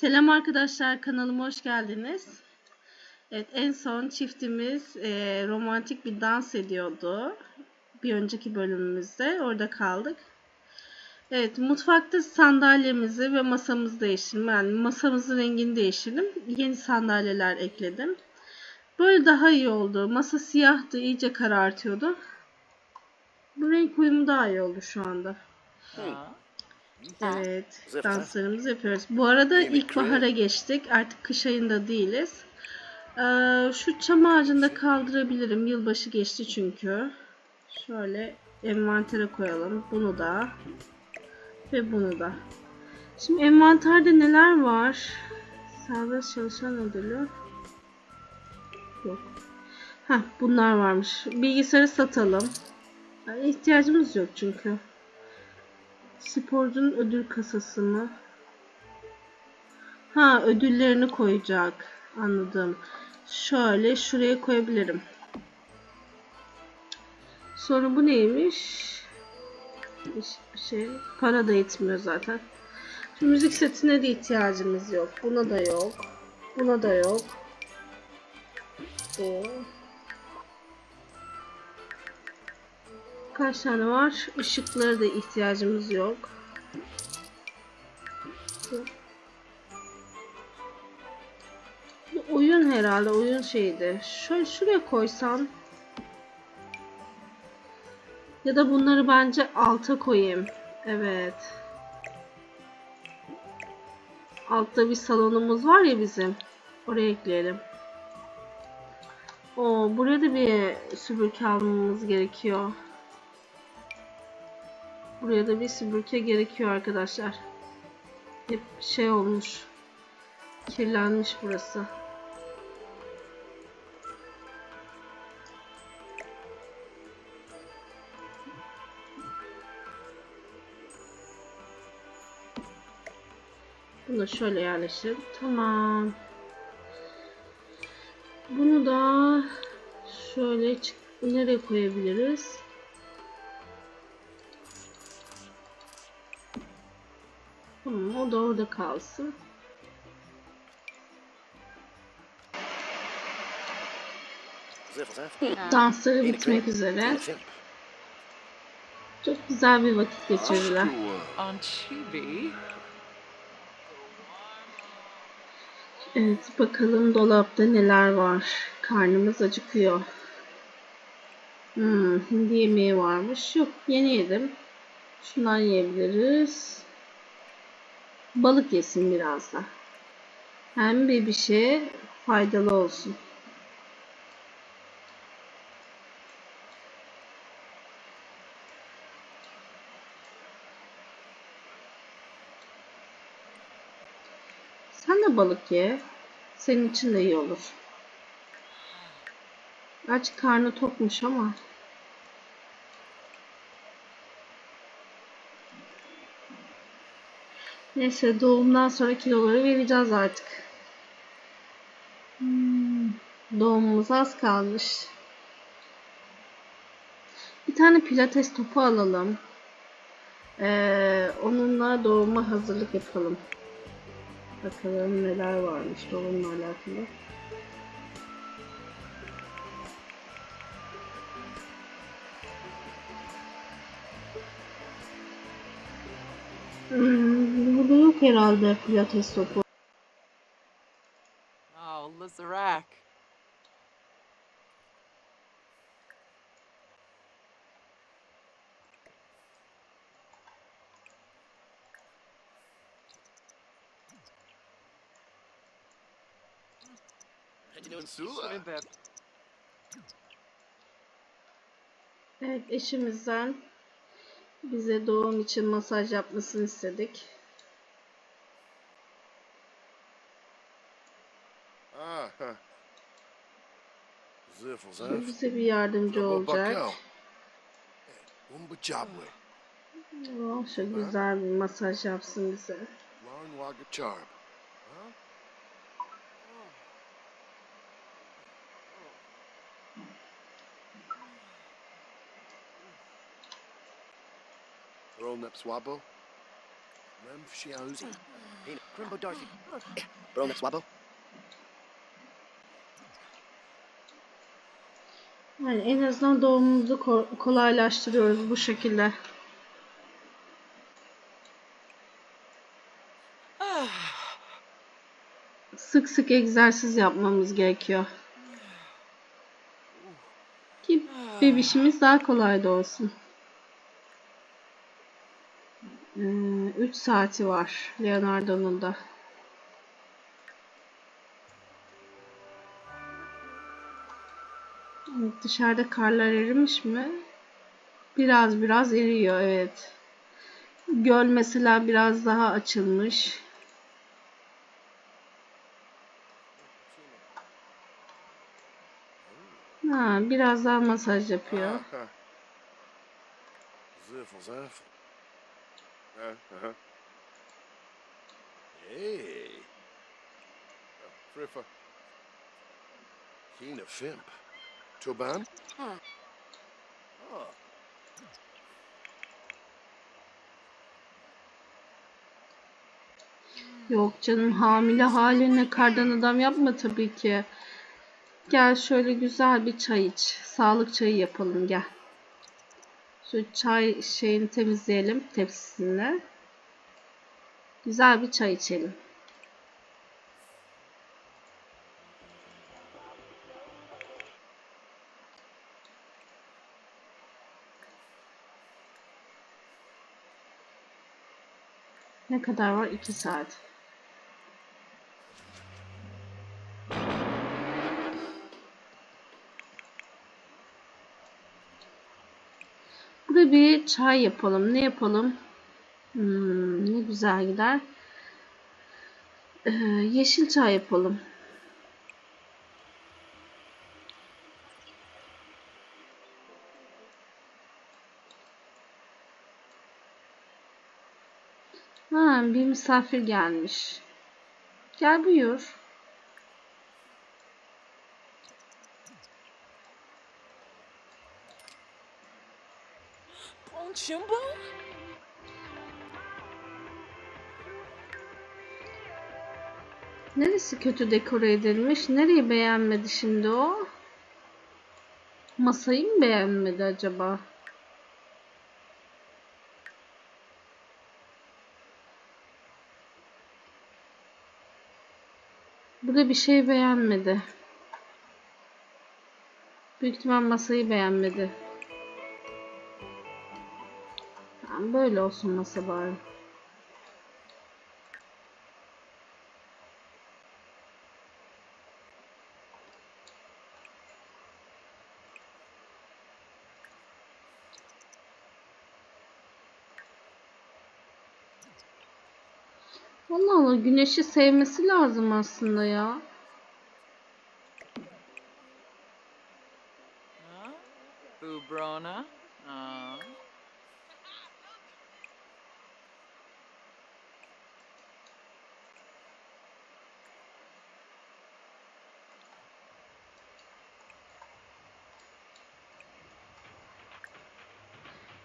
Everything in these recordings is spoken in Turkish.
Selam arkadaşlar kanalıma hoş geldiniz. Evet en son çiftimiz e, romantik bir dans ediyordu. Bir önceki bölümümüzde orada kaldık. Evet mutfakta sandalyemizi ve masamızı değiştirdim. Yani masamızın rengini değiştirdim. Yeni sandalyeler ekledim. Böyle daha iyi oldu. Masa siyahtı iyice karartıyordu. Bu renk uyumu daha iyi oldu şu anda. Evet, Zıp danslarımızı yapıyoruz. Bu arada Yemek ilkbahara geçtik. Artık kış ayında değiliz. Ee, şu çam ağacını da kaldırabilirim. Yılbaşı geçti çünkü. Şöyle envantere koyalım. Bunu da. Ve bunu da. Şimdi envanterde neler var? Serbest çalışan ödülü. Yok. Heh, bunlar varmış. Bilgisayarı satalım. Yani ihtiyacımız yok çünkü. Sporcunun ödül kasası mı? Ha ödüllerini koyacak. Anladım. Şöyle şuraya koyabilirim. Sonra bu neymiş? Bir şey. Para da yetmiyor zaten. Şu müzik setine de ihtiyacımız yok. Buna da yok. Buna da yok. Bu. Kaç tane var? Işıklara da ihtiyacımız yok. Bu oyun herhalde oyun şeydi. Şöyle şuraya koysam ya da bunları bence alta koyayım. Evet. Altta bir salonumuz var ya bizim. Oraya ekleyelim. O buraya da bir süpürge almamız gerekiyor. Buraya da bir süpürge gerekiyor arkadaşlar. Hep şey olmuş. Kirlenmiş burası. Bunu şöyle yerleştirelim. Tamam. Bunu da şöyle nereye koyabiliriz? O da orada kalsın. Dansları bitmek üzere. Çok güzel bir vakit geçirdiler. Evet bakalım dolapta neler var. Karnımız acıkıyor. Hmm, hindi yemeği varmış. Yok yeni yedim. Şundan yiyebiliriz. Balık yesin biraz da. Hem şeye faydalı olsun. Sen de balık ye. Senin için de iyi olur. Gerçi karnı tokmuş ama. Neyse doğumdan sonra kiloları vereceğiz artık. Hmm, doğumumuz az kalmış. Bir tane pilates topu alalım. Ee, onunla doğuma hazırlık yapalım. Bakalım neler varmış doğumla alakalı. Hmm, yok herhalde pilates topu. Oh, that Evet eşimizden bize doğum için masaj yapmasını istedik. Ah, huh. Bize bir yardımcı olacak. Oh, şöyle güzel bir masaj yapsın bize. Roll Swabo. Rem Shiauzi. Grimbo Dorothy. Bro Swabo. Yani en azından doğumumuzu ko- kolaylaştırıyoruz bu şekilde. Sık sık egzersiz yapmamız gerekiyor. Ki bebişimiz daha kolay doğsun. 3 saati var Leonardo'nun da. Dışarıda karlar erimiş mi? Biraz biraz eriyor evet. Göl mesela biraz daha açılmış. Ha, biraz daha masaj yapıyor. Uh, uh-huh. Hey. Friffa. Keen Fimp. Tuban? Oh. Yok canım hamile haline kardan adam yapma tabii ki. Gel şöyle güzel bir çay iç. Sağlık çayı yapalım gel. Şu çay şeyini temizleyelim tepsisini. Güzel bir çay içelim. Ne kadar var? 2 saat. Burada bir çay yapalım. Ne yapalım? Hmm, ne güzel gider. Ee, yeşil çay yapalım. Ha, bir misafir gelmiş. Gel buyur. Ponchimbo? Neresi kötü dekore edilmiş? Nereyi beğenmedi şimdi o? Masayı mı beğenmedi acaba? Burada bir şey beğenmedi. Büyük ihtimal masayı beğenmedi. Tamam, böyle olsun masa bari. Allah Allah güneşi sevmesi lazım aslında ya. Ubrona?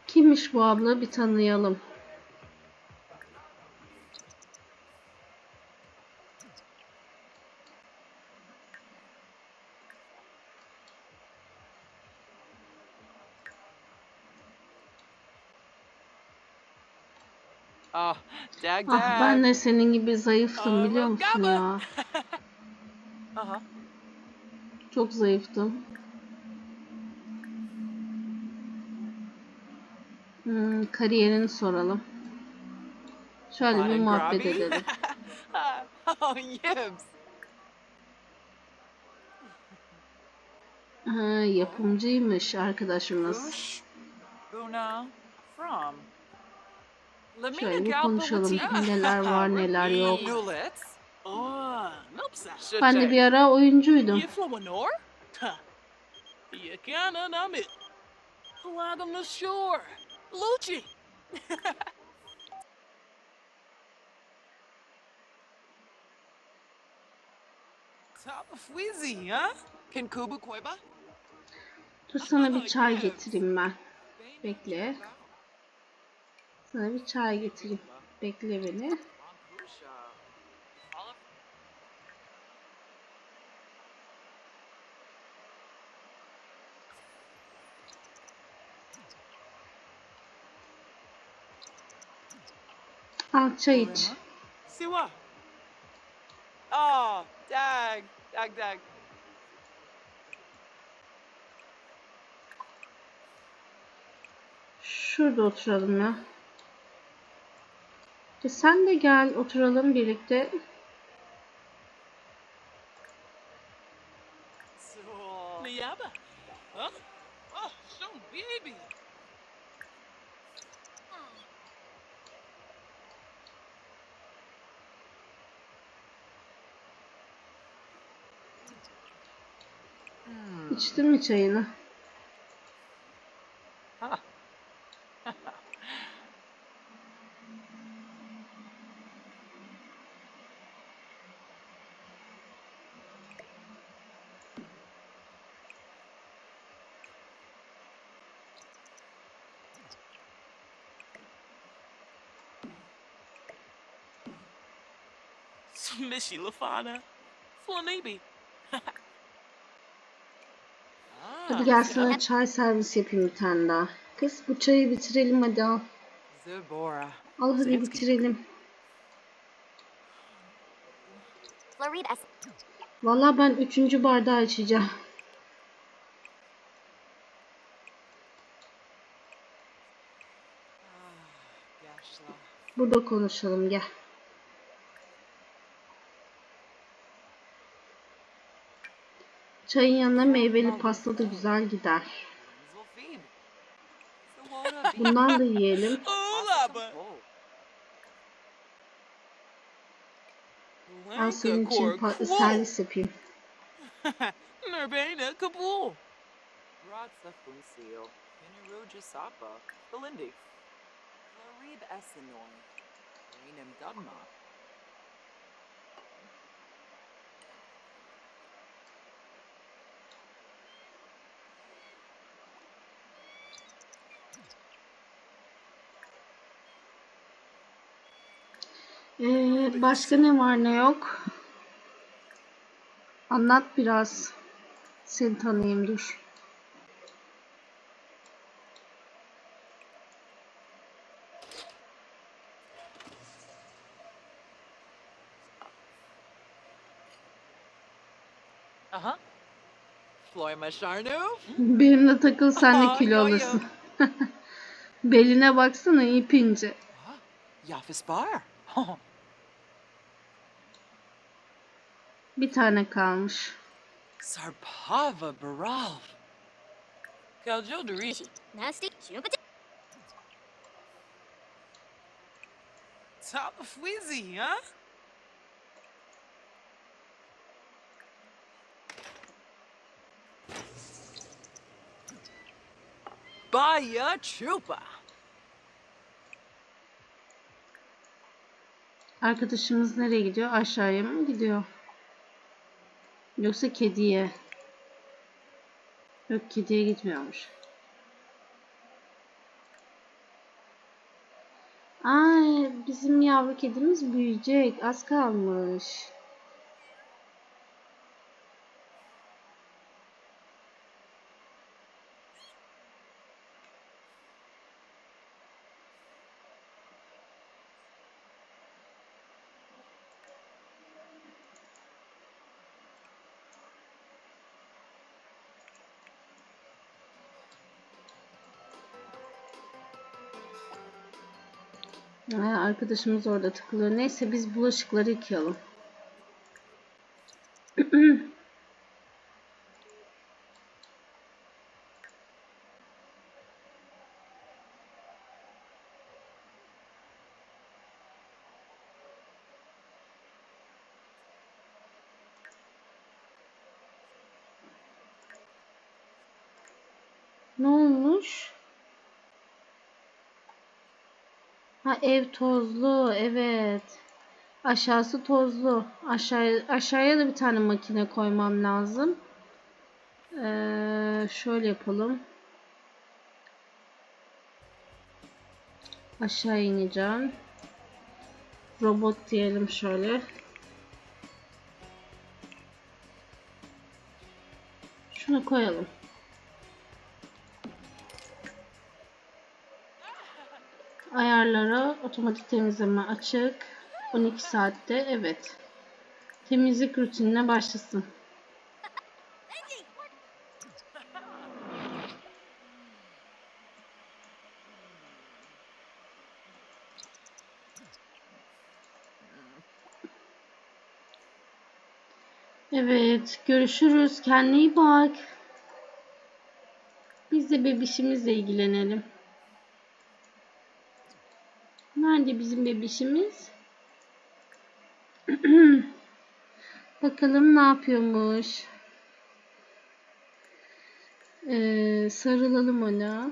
Kimmiş bu abla bir tanıyalım. Oh, dag Ah dag. ben de senin gibi zayıftım biliyor musun ya? Çok zayıftım. Hmm, kariyerini soralım. Şöyle bir muhabbet edelim. oh, yibs. Ha, yapımcıymış arkadaşımız. Una. From. Şöyle bir konuşalım. Neler var neler yok. Oh, Nopsa. Ben de bir ara oyuncuydum. Dur sana bir çay getireyim ben. Bekle. Sana bir çay getirip bekle beni. Al çay iç. Siwa. Ah, dag, dag, dag. Şurada oturalım ya. E sen de gel oturalım birlikte. So baby. İçtin mi çayını? Smishy Lafana. Flanibi. Hadi gel sana çay servis yapayım bir tane daha. Kız bu çayı bitirelim hadi al. Zebora. Al hadi bitirelim. Vallahi ben üçüncü bardağı içeceğim. Ah. Burada konuşalım gel. Çayın yanına meyveli pasta da güzel gider. Bundan da yiyelim. Al senin için servis yapayım. Nurbana Kabul. Ratsa Funsil. Pinaruja Sapa. Belindi. Florib Essenoy. Rainem Dudma. Ee, başka ne var ne yok? Anlat biraz. Seni tanıyayım dur. Uh-huh. Floima Sharnu. Benimle takıl sen de kilo alırsın. Beline baksana ip ince. Yafis Bar. Bir tane kalmış. Sarpava Baral. Kaljo Dorishi. Nasty. Chupa. Top of Wheezy, huh? Baya Chupa. Arkadaşımız nereye gidiyor? Aşağıya mı gidiyor? Yoksa kediye? Yok kediye gitmiyormuş. Ay bizim yavru kedimiz büyüyecek. Az kalmış. Ha, arkadaşımız orada takılıyor. Neyse biz bulaşıkları yıkayalım. Ne olmuş? Ha ev tozlu, evet. Aşağısı tozlu. Aşağı aşağıya da bir tane makine koymam lazım. Ee, şöyle yapalım. Aşağı ineceğim. Robot diyelim şöyle. Şunu koyalım. Ayarlara otomatik temizleme açık. 12 saatte evet. Temizlik rutinine başlasın. Evet, görüşürüz. Kendine iyi bak. Biz de bebişimizle ilgilenelim. Nerede bizim bebişimiz? Bakalım ne yapıyormuş. Ee, sarılalım ona.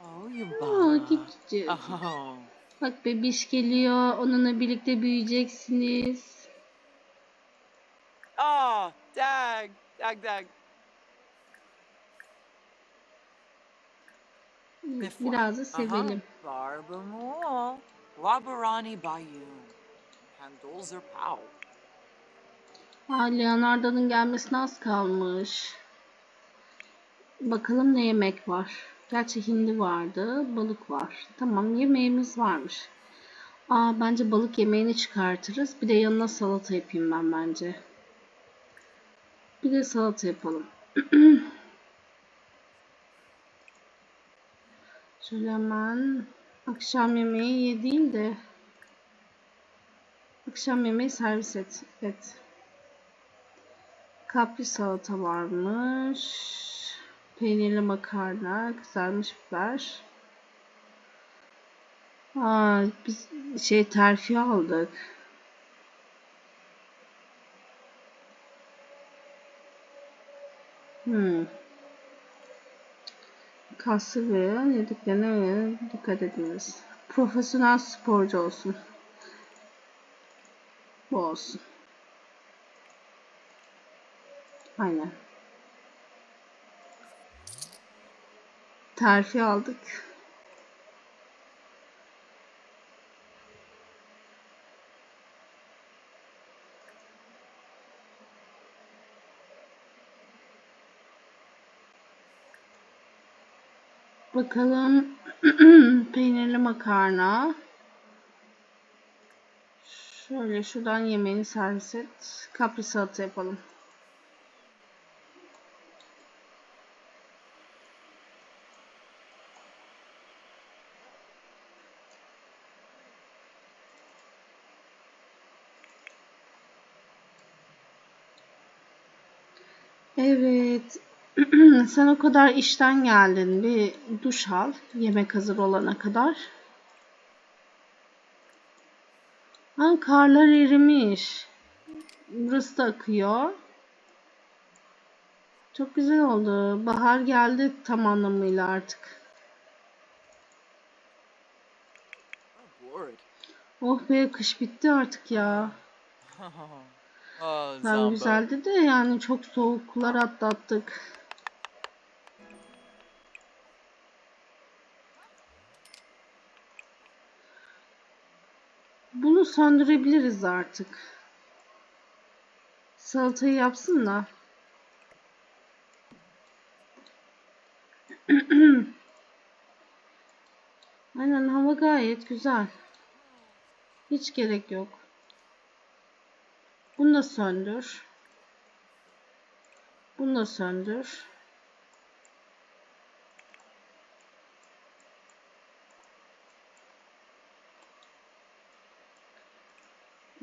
Oh, Aa, gitti. Oh. Bak bebiş geliyor. Onunla birlikte büyüyeceksiniz. Oh, dag, dag, dag. Biraz da sevelim. Barbamo. Wabarani Bayou. Handles are pow. Aa, Leonardo'nun gelmesine az kalmış. Bakalım ne yemek var. Gerçi hindi vardı, balık var. Tamam yemeğimiz varmış. Aa bence balık yemeğini çıkartırız. Bir de yanına salata yapayım ben bence. Bir de salata yapalım. Şöyle hemen akşam yemeği ye de akşam yemeği servis et. Evet. Kapri salata varmış. Peynirli makarna, kızarmış biber. Aa, biz şey terfi aldık. Hmm. Kaslı ve yediklerine dikkat ediniz. Profesyonel sporcu olsun. Bu olsun. Aynen. Terfi aldık. Bakalım peynirli makarna. Şöyle şuradan yemeğini servis et. Kapri salata yapalım. Evet. Sen o kadar işten geldin. Bir duş al. Yemek hazır olana kadar. Ha, karlar erimiş. Burası da akıyor. Çok güzel oldu. Bahar geldi tam anlamıyla artık. Oh, be kış bitti artık ya. Ben güzeldi de yani çok soğuklar atlattık. Bunu söndürebiliriz artık. Salatayı yapsın da. Aynen hava gayet güzel. Hiç gerek yok. Bunu da söndür. Bunu da söndür.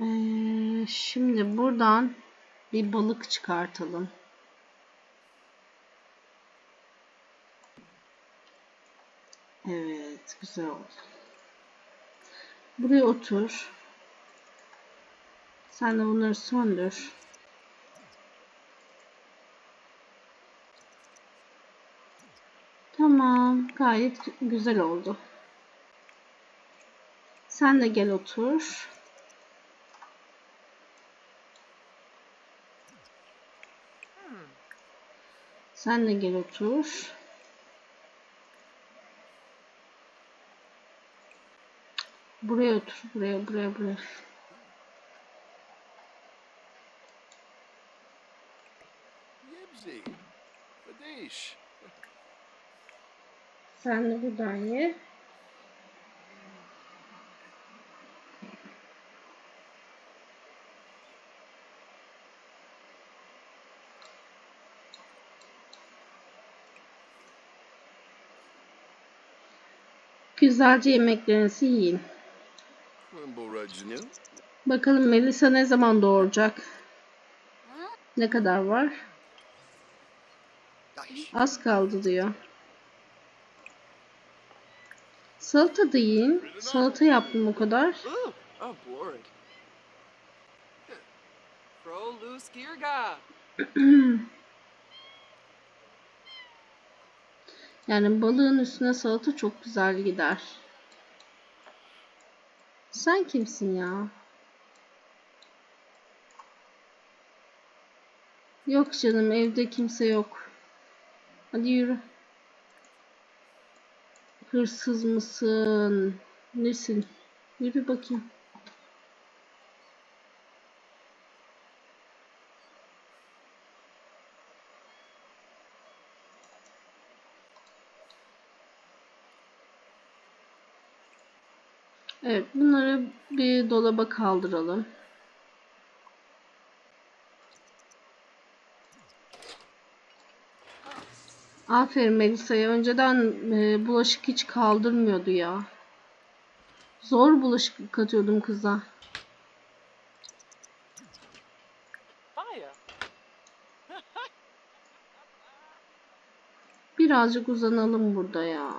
Ee, şimdi buradan bir balık çıkartalım. Evet, güzel oldu. Buraya otur. Sen de bunları söndür. Tamam, gayet güzel oldu. Sen de gel otur. Sen de gel otur. Buraya otur, buraya, buraya, buraya. Sen de buradan ye. Güzelce yemeklerinizi yiyin. Bakalım Melisa ne zaman doğuracak? Ne kadar var? Az kaldı diyor. Salata da yiyin. Salata yaptım o kadar. Yani balığın üstüne salata çok güzel gider. Sen kimsin ya? Yok canım evde kimse yok. Hadi yürü. Hırsız mısın? Nesin? Yürü bakayım. Evet, bunları bir dolaba kaldıralım. Aferin Melisa'ya. Önceden e, bulaşık hiç kaldırmıyordu ya. Zor bulaşık katıyordum kıza. Birazcık uzanalım burada ya.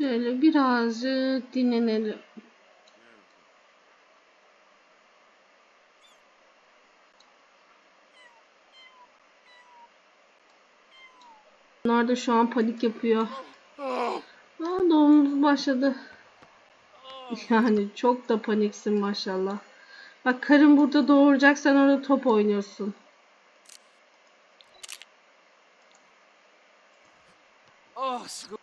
Şöyle birazcık dinlenelim. Bunlar da şu an panik yapıyor. Aa, doğumumuz başladı. Yani çok da paniksin maşallah. Bak karın burada doğuracak sen orada top oynuyorsun. Oh, sco-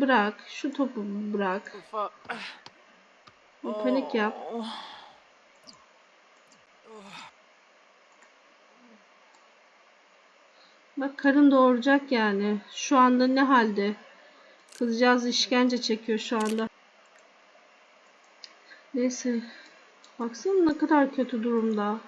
Bırak. Şu topu bırak. Bir panik yap. Bak karın doğuracak yani. Şu anda ne halde? Kızcağız işkence çekiyor şu anda. Neyse. Baksana ne kadar kötü durumda.